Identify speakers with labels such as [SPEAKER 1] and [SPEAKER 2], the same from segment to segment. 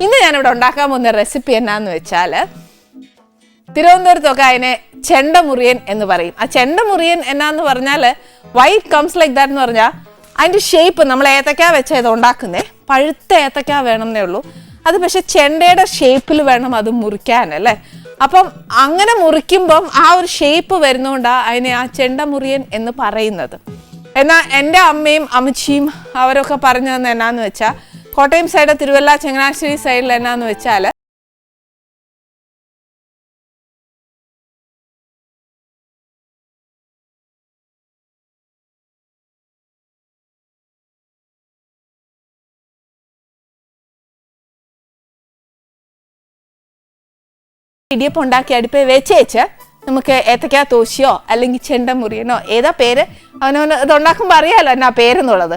[SPEAKER 1] ഇന്ന് ഞാനിവിടെ ഉണ്ടാക്കാൻ പോകുന്ന റെസിപ്പി എന്നാന്ന് വെച്ചാൽ തിരുവനന്തപുരത്തൊക്കെ അതിനെ ചെണ്ടമുറിയൻ എന്ന് പറയും. ആ ചെണ്ടമുറിയൻ എന്നാന്ന് പറഞ്ഞാൽ വൈറ്റ് കംസ് ലൈക്ക് ദാറ്റ് എന്ന് പറഞ്ഞാൽ അതിന്റെ ഷേപ്പ് നമ്മൾ ഏത്തക്ക വെച്ച ഇത് ഉണ്ടാക്കുന്നേ. പഴുത്ത ഏത്തക്ക വേണമെന്നേ ഉള്ളൂ. അത് പക്ഷെ ചെണ്ടയുടെ ഷേപ്പിൽ വേണം അത് മുറിക്കാൻ അല്ലേ? അപ്പം അങ്ങനെ മുറിക്കുമ്പം ആ ഒരു ഷേപ്പ് വരുന്നതുകൊണ്ടാണ് അതിനെ ആ ചെണ്ടമുറിയൻ എന്ന് പറയുന്നത്. എന്നാൽ എന്റെ അമ്മയും അമ്മച്ചിയും അവരൊക്കെ പറഞ്ഞു തന്നെ എന്നാന്ന് വെച്ചാൽ കോട്ടയം സൈഡ് തിരുവല്ല ചങ്ങനാശ്ശേരി സൈഡിൽ എന്നാന്ന് വെച്ചാൽ ഇടിയപ്പം ഉണ്ടാക്കി അടുപ്പേ വെച്ചേച്ച് നമുക്ക് ഏത്തക്ക തോശിയോ അല്ലെങ്കിൽ ചെണ്ടമുറിയനോ ഏതാ പേര്? അവനവന് ഇത് ഉണ്ടാക്കുമ്പോൾ അറിയാലോ എന്നാ പേരെന്നുള്ളത്.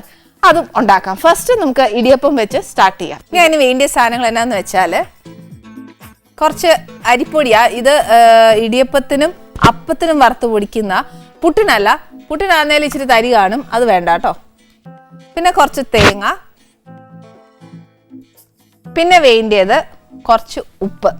[SPEAKER 1] അതും ഉണ്ടാക്കാം. ഫസ്റ്റ് നമുക്ക് ഇടിയപ്പം വെച്ച് സ്റ്റാർട്ട് ചെയ്യാം. ഇനി അതിന് വേണ്ടിയ സാധനങ്ങൾ എന്നാന്ന് വെച്ചാൽ കുറച്ച് അരിപ്പൊടിയാ. ഇത് ഇടിയപ്പത്തിനും അപ്പത്തിനും വറുത്ത് പൊടിക്കുന്ന പുട്ടിനല്ല. പുട്ടിനാന്നേൽ ഇച്ചിരി തരി കാണും. അത് വേണ്ട കേട്ടോ. പിന്നെ കുറച്ച് തേങ്ങ. പിന്നെ വേണ്ടിയത് കുറച്ച് ഉപ്പ്.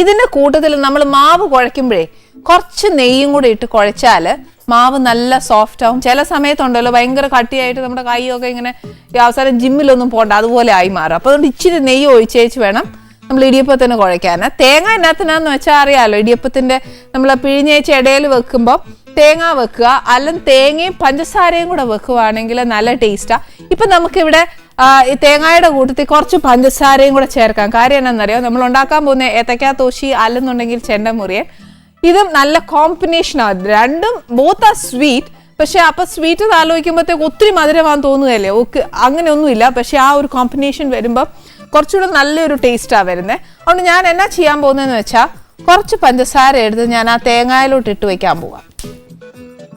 [SPEAKER 1] ഇതിന്റെ കൂട്ടത്തിൽ നമ്മൾ മാവ് കുഴയ്ക്കുമ്പോഴേ കുറച്ച് നെയ്യും കൂടി ഇട്ട് കുഴച്ചാൽ മാവ് നല്ല സോഫ്റ്റ് ആവും. ചില സമയത്തുണ്ടല്ലോ ഭയങ്കര കട്ടിയായിട്ട് നമ്മുടെ കൈയൊക്കെ ഇങ്ങനെ ഈ അവസാനം ജിമ്മിലൊന്നും പോകണ്ട അതുപോലെ ആയി മാറും. അപ്പോൾ അതുകൊണ്ട് ഇച്ചിരി നെയ്യ് ഒഴിച്ചേച്ച് വേണം നമ്മൾ ഇടിയപ്പത്തിന് കുഴയ്ക്കാൻ. തേങ്ങ എന്നാത്തിനാന്ന് വെച്ചാൽ അറിയാമല്ലോ ഇടിയപ്പത്തിന്റെ നമ്മൾ പിഴിഞ്ഞേച്ച് ഇടയിൽ വെക്കുമ്പോൾ തേങ്ങ വെക്കുക അല്ലെങ്കിൽ തേങ്ങയും പഞ്ചസാരയും കൂടെ വെക്കുവാണെങ്കിൽ നല്ല ടേസ്റ്റാ ഇപ്പൊ നമുക്കിവിടെ ഈ തേങ്ങയുടെ കൂട്ടത്തിൽ കുറച്ച് പഞ്ചസാരയും കൂടെ ചേർക്കാം. കാര്യം എന്നാണെന്നറിയോ നമ്മൾ ഉണ്ടാക്കാൻ പോകുന്ന ഏത്തക്കാ തോശി അല്ലെന്നുണ്ടെങ്കിൽ ചെണ്ടമുറിയൻ. ഇതും നല്ല കോമ്പിനേഷൻ ആണ്. രണ്ടും ബോത്ത് ആ സ്വീറ്റ് പക്ഷെ അപ്പൊ സ്വീറ്റ് ആലോചിക്കുമ്പോഴത്തേക്ക് ഒത്തിരി മധുരമാണെന്ന് തോന്നുകയല്ലേ? ഓക്കെ അങ്ങനെയൊന്നുമില്ല. പക്ഷെ ആ ഒരു കോമ്പിനേഷൻ വരുമ്പോൾ കുറച്ചുകൂടെ നല്ലൊരു ടേസ്റ്റാണ് വരുന്നത് അതുകൊണ്ട് ഞാൻ എന്നാ ചെയ്യാൻ പോകുന്നതെന്ന് വെച്ചാൽ കുറച്ച് പഞ്ചസാര എടുത്ത് ഞാൻ ആ തേങ്ങയിലോട്ട് ഇട്ട് വെക്കാൻ പോവാം.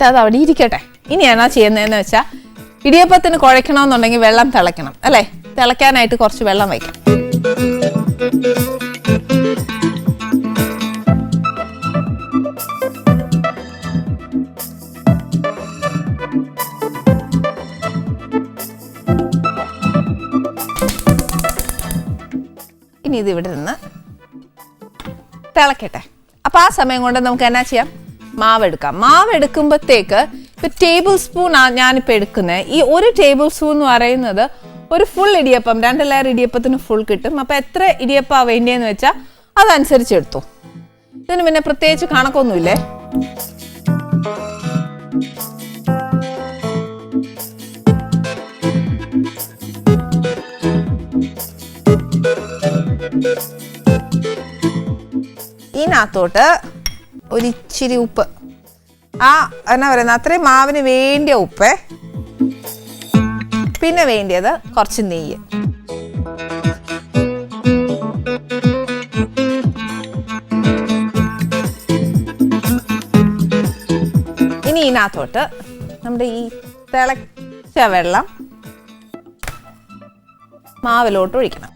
[SPEAKER 1] അത് അവിടെ ഇരിക്കട്ടെ. ഇനി എന്നാ ചെയ്യുന്നതെന്ന് വെച്ചാൽ ഇടിയപ്പത്തിന് കുഴക്കണമെന്നുണ്ടെങ്കിൽ വെള്ളം തിളയ്ക്കണം അല്ലേ? തിളയ്ക്കാനായിട്ട് കുറച്ച് വെള്ളം വയ്ക്കാം ഇത് ഇവിടെ നിന്ന് തിളക്കട്ടെ. അപ്പം ആ സമയം കൊണ്ട് നമുക്ക് എന്നാ ചെയ്യാം? മാവ് എടുക്കാം. മാവ് എടുക്കുമ്പോഴത്തേക്ക് ഇപ്പം ടേബിൾ സ്പൂൺ ഞാനിപ്പോൾ എടുക്കുന്നത് ഈ ഒരു ടേബിൾ സ്പൂൺ എന്ന് പറയുന്നത് ഒരു ഫുൾ ഇടിയപ്പം രണ്ട് ലെയർ ഇടിയപ്പത്തിന് ഫുൾ കിട്ടും. അപ്പം എത്ര ഇടിയപ്പം വേണ്ടിയെന്ന് വെച്ചാൽ അതനുസരിച്ച് എടുത്തു. ഇതിന് പിന്നെ പ്രത്യേകിച്ച് കണക്കൊന്നുമില്ലേ? ഇതിനകത്തോട്ട് ഒരിച്ചിരി ഉപ്പ്. ആ എന്നാ പറയുന്നത് അത്രയും മാവിന് വേണ്ടിയ ഉപ്പ്. പിന്നെ വേണ്ടിയത് കുറച്ച് നെയ്യ്. ഇനി ഇതിനകത്തോട്ട് നമ്മുടെ ഈ തിളച്ച വെള്ളം മാവിലോട്ട് ഒഴിക്കണം.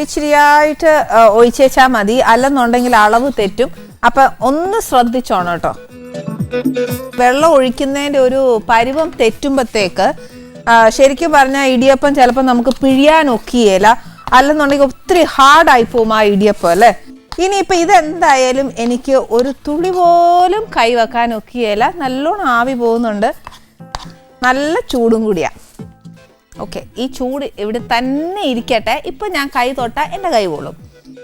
[SPEAKER 1] ഇച്ചിരി ഇച്ചിരിയായിട്ട് ഒഴിച്ചേച്ചാൽ മതി. അല്ലെന്നുണ്ടെങ്കിൽ അളവ് തെറ്റും. അപ്പൊ ഒന്ന് ശ്രദ്ധിച്ചോണം കേട്ടോ. വെള്ളം ഒഴിക്കുന്നതിന്റെ ഒരു പരുവം തെറ്റുമ്പോഴത്തേക്ക് ആ, ശരിക്കും പറഞ്ഞാൽ ഇടിയപ്പം ചിലപ്പോൾ നമുക്ക് പിഴിയാൻ ഒക്കിയേല. അല്ലെന്നുണ്ടെങ്കിൽ ഒത്തിരി ഹാർഡായി പോകും ആ ഇടിയപ്പം അല്ലേ? ഇനിയിപ്പോൾ ഇതെന്തായാലും എനിക്ക് ഒരു തുളി പോലും കൈവെക്കാൻ ഒക്കിയേല. നല്ലോണം ആവി പോകുന്നുണ്ട്. നല്ല ചൂടും കൂടിയാ. ഓക്കെ ഈ ചൂട് ഇവിടെ തന്നെ ഇരിക്കട്ടെ. ഇപ്പം ഞാൻ കൈ തൊട്ട എന്റെ കൈ കൊള്ളും.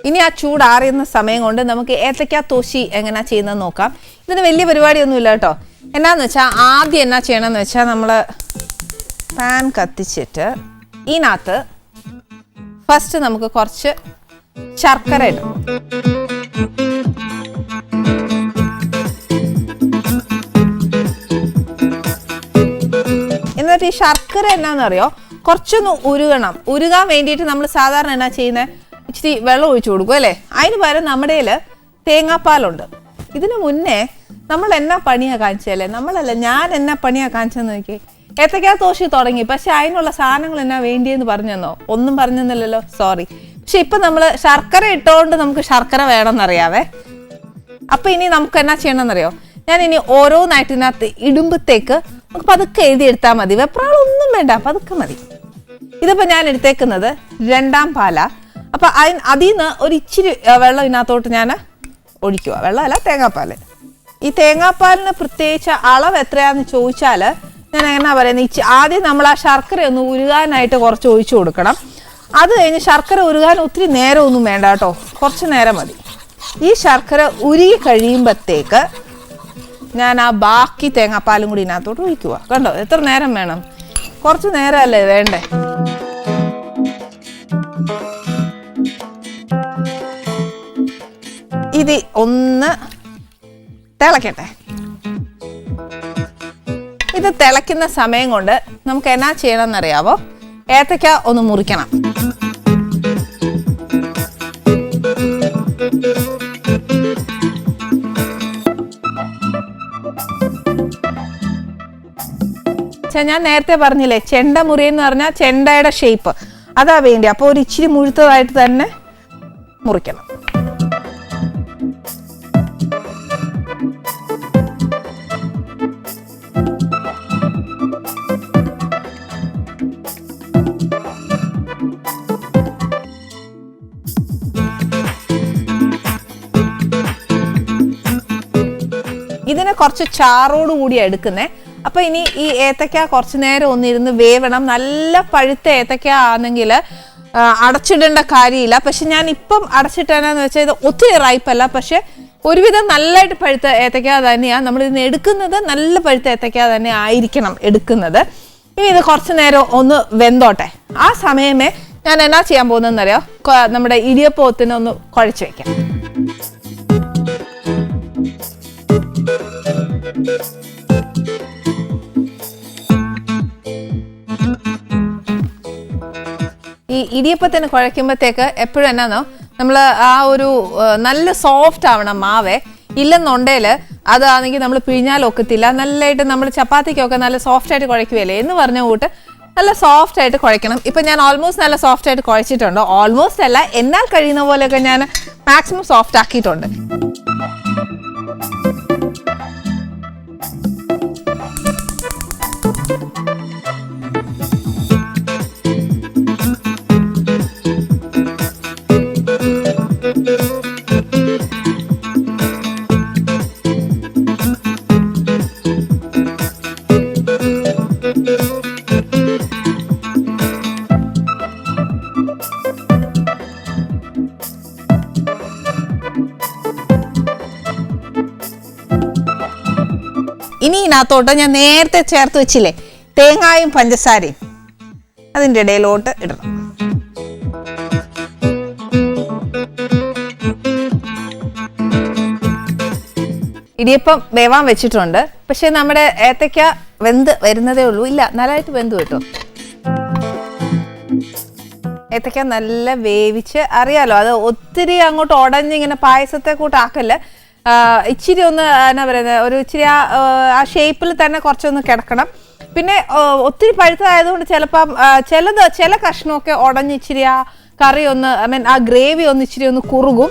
[SPEAKER 1] ഇനി ആ ചൂട് ആറിയുന്ന സമയം കൊണ്ട് നമുക്ക് ഏത്തക്ക തോശി എങ്ങനെയാ ചെയ്യുന്നത് നോക്കാം. ഇതിന് വലിയ പരിപാടിയൊന്നുമില്ല കേട്ടോ. എന്നാന്ന് വെച്ചാൽ ആദ്യം എന്നാ ചെയ്യണമെന്ന് വെച്ചാൽ നമ്മൾ പാൻ കത്തിച്ചിട്ട് ഇതിനകത്ത് ഫസ്റ്റ് നമുക്ക് കുറച്ച് ശർക്കര ഇടും. എന്നിട്ട് ഈ ശർക്കര എന്നാന്നറിയോ? കുറച്ചൊന്ന് ഉരുകണം. ഉരുകാൻ വേണ്ടിയിട്ട് നമ്മൾ സാധാരണ എന്നാ ചെയ്യുന്നത് ഇച്ചിരി വെള്ളം ഒഴിച്ചു കൊടുക്കും അല്ലേ? അതിന് പകരം നമ്മുടെ തേങ്ങാപ്പാലുണ്ട്. ഇതിനു മുന്നേ നമ്മൾ എന്നാ പണിയാ കാണിച്ചല്ലേ നമ്മളല്ല ഞാൻ എന്നാ പണിയാ കാണിച്ചെന്ന് നോക്കി ഏത്തക്കാ തോശി തുടങ്ങി. പക്ഷെ അതിനുള്ള സാധനങ്ങൾ എന്നാ വേണ്ടിയെന്ന് പറഞ്ഞെന്നോ? ഒന്നും പറഞ്ഞെന്നില്ലല്ലോ. സോറി പക്ഷെ ഇപ്പൊ നമ്മൾ ശർക്കര ഇട്ടുകൊണ്ട് നമുക്ക് ശർക്കര വേണമെന്നറിയാവേ? അപ്പൊ ഇനി നമുക്ക് എന്നാ ചെയ്യണമെന്നറിയോ? ഞാൻ ഇനി ഓരോന്നായിട്ട് ഇതിനകത്ത് ഇടുമ്പത്തേക്ക് നമുക്ക് പതുക്കെ എഴുതിയെടുത്താൽ മതി. വെപ്രാളൊന്നും വേണ്ട. പതുക്കെ മതി. ഇതിപ്പോൾ ഞാൻ എടുത്തേക്കുന്നത് രണ്ടാം പാല. അപ്പൊ അതിന് അതിൽ നിന്ന് ഒരു ഇച്ചിരി വെള്ളം ഇതിനകത്തോട്ട് ഞാൻ ഒഴിക്കുക വെള്ളമല്ല തേങ്ങാപ്പാൽ ഈ തേങ്ങാപ്പാലിന് പ്രത്യേകിച്ച് അളവ് എത്രയാണെന്ന് ചോദിച്ചാൽ ഞാൻ എങ്ങനെയാണ് പറയുന്നത് ഇച്ചി ആദ്യം നമ്മൾ ആ ശർക്കര ഒന്ന് ഉരുകാനായിട്ട് കുറച്ച് ഒഴിച്ചു കൊടുക്കണം. അത് കഴിഞ്ഞ് ശർക്കര ഉരുകാൻ ഒത്തിരി നേരമൊന്നും വേണ്ട കേട്ടോ. കുറച്ച് നേരം മതി. ഈ ശർക്കര ഉരുകി കഴിയുമ്പോഴത്തേക്ക് ഞാൻ ആ ബാക്കി തേങ്ങാപ്പാലും കൂടി ഇതിനകത്തോട്ട് ഒഴിക്കുക കണ്ടോ? എത്ര നേരം വേണം? കുറച്ച് നേരമല്ലേ വേണ്ടേ? ഇത് ഒന്ന് തിളക്കട്ടെ. ഇത് തിളയ്ക്കുന്ന സമയം കൊണ്ട് നമുക്ക് എന്നാ ചെയ്യണമെന്നറിയാവോ? ഏത്തക്ക ഒന്ന് മുറിക്കണം. ഛെ, ഞാൻ നേരത്തെ പറഞ്ഞില്ലേ ചെണ്ട മുറി എന്ന് പറഞ്ഞാൽ ചെണ്ടയുടെ ഷേപ്പ് അതാ വേണ്ടി അപ്പോൾ ഒരു ഇച്ചിരി മുഴുത്തതായിട്ട് തന്നെ മുറിക്കണം. ഇതിനെ കുറച്ച് ചാറോട് കൂടിയാണ് എടുക്കുന്നേ. അപ്പൊ ഇനി ഈ ഏത്തക്ക കുറച്ചു നേരം ഒന്നിരുന്ന് വേവണം. നല്ല പഴുത്ത ഏത്തക്ക ആണെങ്കിൽ അടച്ചിടേണ്ട കാര്യമില്ല. പക്ഷെ ഞാൻ ഇപ്പം അടച്ചിട്ടാന്ന് വെച്ചാൽ ഇത് ഒത്തിരി റൈപ്പല്ല പക്ഷെ ഒരുവിധം നല്ലതായിട്ട് പഴുത്ത ഏത്തക്ക തന്നെയാണ് നമ്മൾ ഇതിന് എടുക്കുന്നത് നല്ല പഴുത്ത ഏത്തക്ക തന്നെ ആയിരിക്കണം എടുക്കുന്നത്. ഇനി ഇത് കുറച്ച് നേരം ഒന്ന് വെന്തോട്ടെ. ആ സമയമേ ഞാൻ എന്നാ ചെയ്യാൻ പോകുന്നതെന്നറിയോ? നമ്മുടെ ഇടിയപ്പത്തിന് ഒന്ന് കുഴച്ച് വെക്കാം. ഇടിയപ്പത്തിന് കുഴയ്ക്കുമ്പോഴത്തേക്ക് എപ്പോഴും എന്നാന്നോ? നമ്മൾ ആ ഒരു നല്ല സോഫ്റ്റ് ആവണം മാവേ. ഇല്ലെന്നുണ്ടേൽ അതാണെങ്കിൽ നമ്മൾ പിഴിഞ്ഞാൽ ഒക്കത്തില്ല. നല്ലതായിട്ട് നമ്മൾ ചപ്പാത്തിക്കൊക്കെ നല്ല സോഫ്റ്റ് ആയിട്ട് കുഴയ്ക്കുകയല്ലേ എന്ന് പറഞ്ഞ കൂട്ട് നല്ല സോഫ്റ്റ് ആയിട്ട് കുഴയ്ക്കണം. ഇപ്പം ഞാൻ ഓൾമോസ്റ്റ് നല്ല സോഫ്റ്റ് ആയിട്ട് കുഴച്ചിട്ടുണ്ട്. ഓൾമോസ്റ്റ് അല്ല എന്നാൽ കഴിയുന്ന പോലെയൊക്കെ ഞാൻ മാക്സിമം സോഫ്റ്റ് ആക്കിയിട്ടുണ്ട്. ഇതിനകത്തോട്ട് ഞാൻ നേരത്തെ ചേർത്ത് വെച്ചില്ലേ? തേങ്ങായും പഞ്ചസാരയും. അതിന്റെ ഇടയിലോട്ട് ഇടണം. ഇടിയപ്പം വേവാൻ വെച്ചിട്ടുണ്ട്. പക്ഷെ നമ്മുടെ ഏത്തയ്ക്ക വെന്ത് വരുന്നതേ ഉള്ളൂ. ഇല്ല നല്ലതായിട്ട് വെന്ത് കിട്ടും. ഏത്തയ്ക്ക നല്ല വേവിച്ച് അറിയാലോ അത് ഒത്തിരി അങ്ങോട്ട് ഉടഞ്ഞ് ഇങ്ങനെ പായസത്തെ കൂട്ടാക്കല്ലേ? ഇച്ചിരി ഒന്ന് എന്നാ പറയുന്നത് ഒരു ഇച്ചിരി ആ, ആ ഷേപ്പിൽ തന്നെ കുറച്ചൊന്ന് കിടക്കണം. പിന്നെ ഒത്തിരി പഴുത്തതായതുകൊണ്ട് ചിലപ്പം ചിലത് ചില കഷ്ണമൊക്കെ ഉടഞ്ഞ് ഇച്ചിരി ആ കറി ഒന്ന് ഐ മീൻ ആ ഗ്രേവി ഒന്ന് ഇച്ചിരി ഒന്ന് കുറുകും.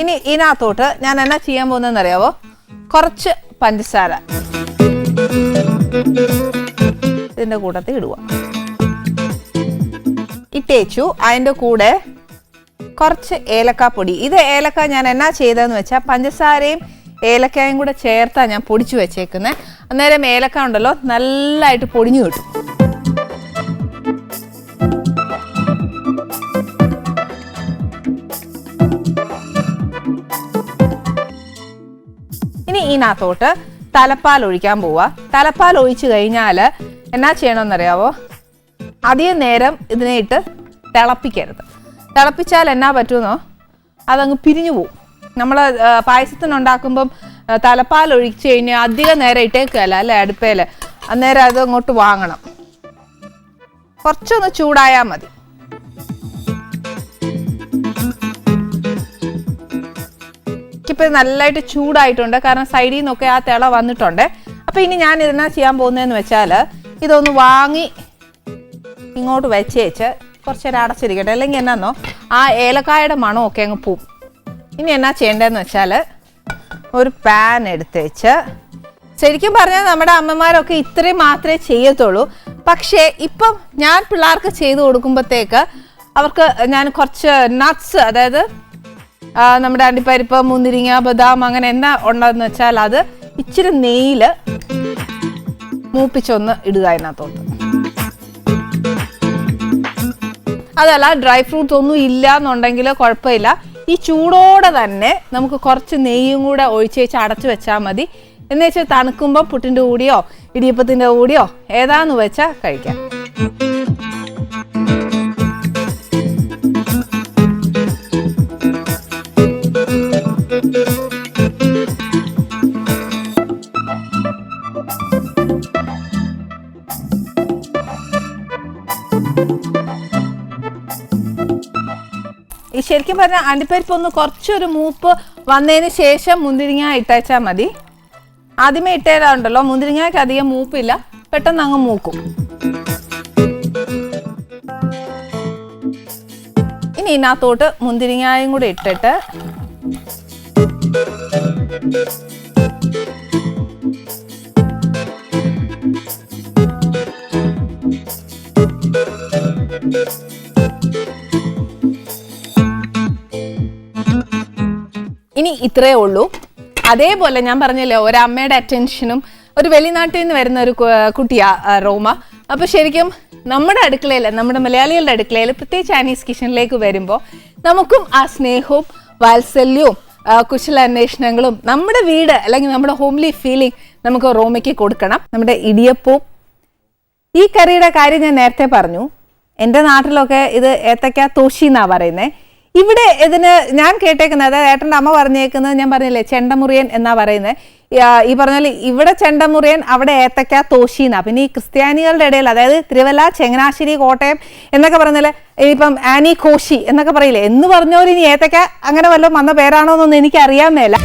[SPEAKER 1] ഇനി ഇതിനകത്തോട്ട് ഞാൻ എന്നാ ചെയ്യാൻ പോകുന്നതെന്ന് അറിയാവോ കുറച്ച് പഞ്ചസാര. ഇതിന്റെ കൂട്ടത്തിൽ ഇടുക. ഇട്ടേച്ചു. അതിന്റെ കൂടെ കുറച്ച് ഏലക്കാപ്പൊടി. ഇത് ഏലക്ക ഞാൻ എന്നാ ചെയ്തതെന്ന് വെച്ചാൽ പഞ്ചസാരയും ഏലക്കായും കൂടെ ചേർത്താണ് ഞാൻ പൊടിച്ചു വെച്ചേക്കുന്നത് അന്നേരം ഏലക്ക ഉണ്ടല്ലോ നല്ലതായിട്ട് പൊടിഞ്ഞു കിട്ടും. ഇനി ഇതിനകത്തോട്ട് തലപ്പാൽ ഒഴിക്കാൻ പോവാ. തലപ്പാൽ ഒഴിച്ചു കഴിഞ്ഞാൽ എന്നാ ചെയ്യണമെന്നറിയാവോ? അധികം നേരം ഇതിനെ ഇട്ട് തിളപ്പിക്കരുത്. തിളപ്പിച്ചാൽ എന്നാ പറ്റുമെന്നോ? അതങ്ങ് പിരിഞ്ഞു പോവും. നമ്മൾ പായസത്തിനുണ്ടാക്കുമ്പം തലപ്പാൽ ഒഴിച്ച് കഴിഞ്ഞാൽ അധികം നേരം ഇട്ടേക്കല്ല അല്ലേ അടുപ്പേൽ അന്നേരം അത് അങ്ങോട്ട് വാങ്ങണം. കുറച്ചൊന്ന് ചൂടായാൽ മതി. എനിക്കിപ്പോൾ നല്ലതായിട്ട് ചൂടായിട്ടുണ്ട്. കാരണം സൈഡിൽ നിന്നൊക്കെ ആ തിള വന്നിട്ടുണ്ട്. അപ്പോൾ ഇനി ഞാൻ ഇതിനാ ചെയ്യാൻ പോകുന്നതെന്ന് വെച്ചാൽ ഇതൊന്ന് വാങ്ങി ഇങ്ങോട്ട് വെച്ചേച്ച് കുറച്ച് നേരം അടച്ചിരിക്കട്ടെ അല്ലെങ്കിൽ എന്നാന്നോ ആ ഏലക്കായുടെ മണമൊക്കെ അങ്ങ് പോവും. ഇനി എന്നാ ചെയ്യേണ്ടതെന്ന് വെച്ചാൽ ഒരു പാൻ എടുത്തേച്ച് ശരിക്കും പറഞ്ഞാൽ നമ്മുടെ അമ്മമാരൊക്കെ ഇത്രയും മാത്രമേ ചെയ്യത്തുള്ളൂ. പക്ഷേ ഇപ്പം ഞാൻ പിള്ളേർക്ക് ചെയ്തു കൊടുക്കുമ്പോഴത്തേക്ക് അവർക്ക് ഞാൻ കുറച്ച് നട്ട്സ് അതായത് നമ്മുടെ അണ്ടിപ്പരിപ്പ് മുന്തിരിങ്ങ ബദാം അങ്ങനെ എന്താ ഉണ്ടെന്ന് വെച്ചാൽ അത് ഇച്ചിരി നെയ്യിൽ മൂപ്പിച്ചൊന്ന് ഇടുക അതിനകത്തോട്ട് അതല്ല ഡ്രൈ ഫ്രൂട്ട്സ് ഒന്നും ഇല്ല എന്നുണ്ടെങ്കിൽ കുഴപ്പമില്ല. ഈ ചൂടോടെ തന്നെ നമുക്ക് കുറച്ച് നെയ്യും കൂടെ ഒഴിച്ച് വെച്ച് അടച്ചു വെച്ചാൽ മതി. എന്ന് വെച്ചാൽ തണുക്കുമ്പോൾ പുട്ടിന്റെ കൂടിയോ ഇടിയപ്പത്തിന്റെ കൂടിയോ ഏതാന്ന് വെച്ചാൽ കഴിക്കാം. ശരിക്കും പറഞ്ഞാൽ അണ്ടിപ്പരിപ്പ് ഒന്ന് കുറച്ചൊരു മൂപ്പ് വന്നതിന് ശേഷം മുന്തിരിങ്ങ ഇട്ടേച്ചാൽ മതി. ആദ്യമേ ഇട്ടേതാണ്ടല്ലോ മുന്തിരിങ്ങയ്ക്ക് അധികം മൂപ്പില്ല പെട്ടെന്ന് അങ്ങ് മൂക്കും. ഇനി ഇതിനകത്തോട്ട് മുന്തിരിങ്ങായും കൂടെ ഇട്ടിട്ട് ഇനി ഇത്രയേ ഉള്ളൂ. അതേപോലെ ഞാൻ പറഞ്ഞല്ലോ ഒരു അമ്മയുടെ അറ്റൻഷനും ഒരു വെളിനാട്ടിൽ നിന്ന് വരുന്ന ഒരു കുട്ടിയാ റോമ. അപ്പൊ ശരിക്കും നമ്മുടെ അടുക്കളയിൽ നമ്മുടെ മലയാളികളുടെ അടുക്കളയിൽ പ്രത്യേകിച്ച് ചൈനീസ് കിച്ചണിലേക്ക് വരുമ്പോൾ നമുക്കും ആ സ്നേഹവും വാത്സല്യവും കുശല അന്വേഷണങ്ങളും നമ്മുടെ വീട് അല്ലെങ്കിൽ നമ്മുടെ ഹോംലി ഫീലിംഗ് നമുക്ക് റോമയ്ക്ക് കൊടുക്കണം. നമ്മുടെ ഇടിയപ്പവും. ഈ കറിയുടെ കാര്യം ഞാൻ നേരത്തെ പറഞ്ഞു. എന്റെ നാട്ടിലൊക്കെ ഇത് ഏത്തക്ക തോശി എന്നാണ് പറയുന്നത് ഇവിടെ ഇതിന് ഞാൻ കേട്ടേക്കുന്നത് അതായത് ഏട്ടന്റെ അമ്മ പറഞ്ഞേക്കുന്നത് ഞാൻ പറഞ്ഞില്ലേ ചെണ്ടമുറിയൻ എന്നാ പറയുന്നത്. ഈ പറഞ്ഞാൽ ഇവിടെ ചെണ്ടമുറിയൻ അവിടെ ഏത്തക്ക തോശി എന്നാ. പിന്നെ ഈ ക്രിസ്ത്യാനികളുടെ ഇടയിൽ അതായത് തിരുവല്ല ചങ്ങനാശ്ശേരി കോട്ടയം എന്നൊക്കെ പറഞ്ഞാൽ ഇപ്പം ആനി കോശി എന്നൊക്കെ പറയില്ലേ. എന്ന് പറഞ്ഞവർ ഇനി ഏത്തക്ക അങ്ങനെ വല്ലതും വന്ന പേരാണോ എന്നൊന്നും എനിക്ക് അറിയാൻ മേല